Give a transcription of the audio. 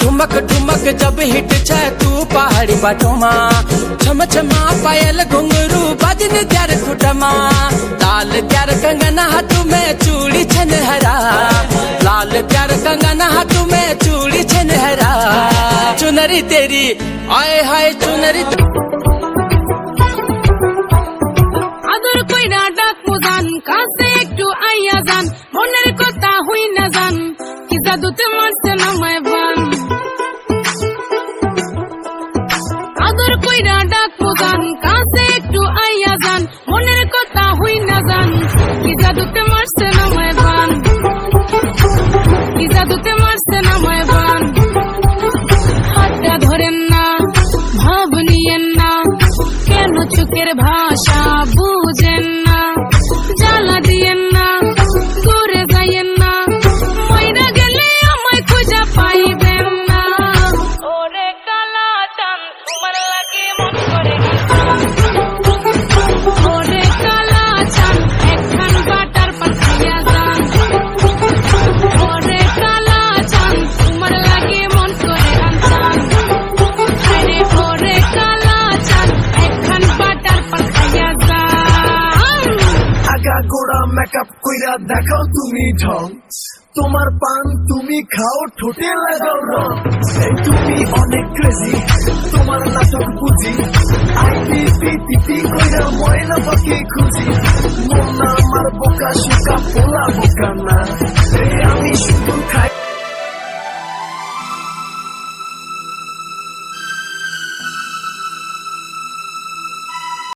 ठुमक ठुमक जब हिट छ तू पहाड़ी बाटोमा। छम, छमा पायल घुंगरू बजन त्यार खुटमा लाल त्यार कंगना हाथ में चूड़ी छन हरा लाल त्यार कंगना हाथ में चूड़ी छन हरा चुनरी तेरी, आए हाय चुनरी কি জাদুতে মারছে নামায় বান। আদর কইরা ডাক মোজান কাছে একটু আইয়া যান, মনের কথা হই না যান কি জাদুতে মারছে নামায় বান। কি জাদুতে মারছে নামায় বান। হাতটা ধরেন না, ভাব নিয়েন না, কেন চোখের ভাষা মেকআপ কইরা দেখাও তুমি ঢং তোমার পান তুমি খাও, ঠোঁটে লাগাও রং। তুমি অনেক ক্রেজি তোমার নাটক বুঝি। আইটি পিটি কইরা ময়না পাখি খুঁজি। মন আমার বোকা শোকা পোলা, বোকা না। আমি শুধু খাই